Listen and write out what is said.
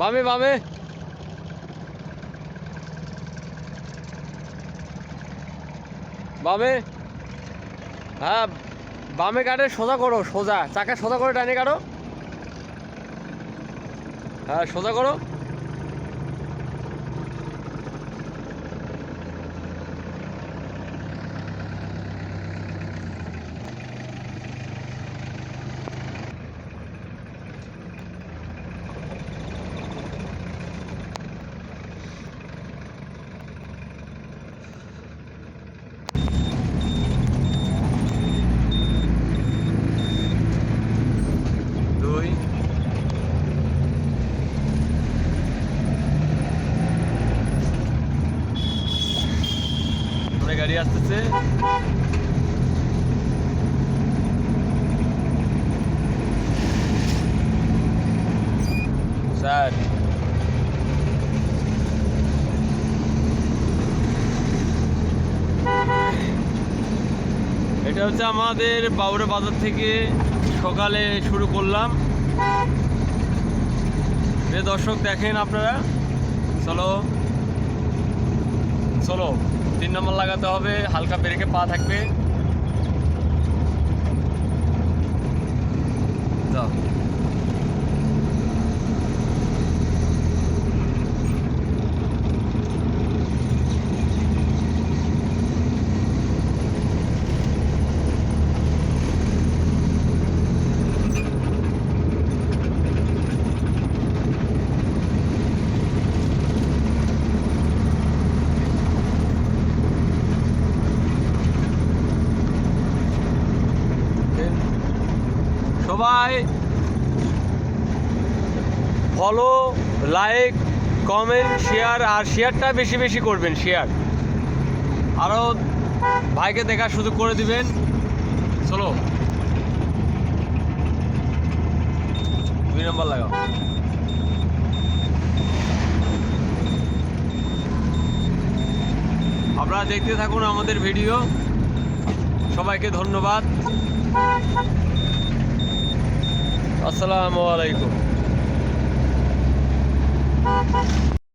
বামে বামে। বামে। হ্যাঁ বামে কাটে, সোজা করো, সোজা। চাকা সোজা করে টানে কাটো। হ্যাঁ সোজা করো দুই সামনে গাড়ি আসতেছে। স্যার। এটা হচ্ছে আমাদের বাউরা বাজার থেকে সকালে শুরু করলাম। দর্শক, দেখেন আপনারা। চলো। চলো। তিন নম্বর লাগাতে হবে হালকা ব্রেকে পা থাকবে। সবাই ফলো লাইক কমেন্ট শেয়ার আর শেয়ারটা বেশি বেশি করবেন শেয়ার আরও ভাইকে দেখার সুযোগ করে দিবেন। চলো। দুই নম্বর লাগাও। আপনারা দেখতে থাকুন আমাদের ভিডিও সবাইকে ধন্যবাদ। আসসালামু আলাইকুম।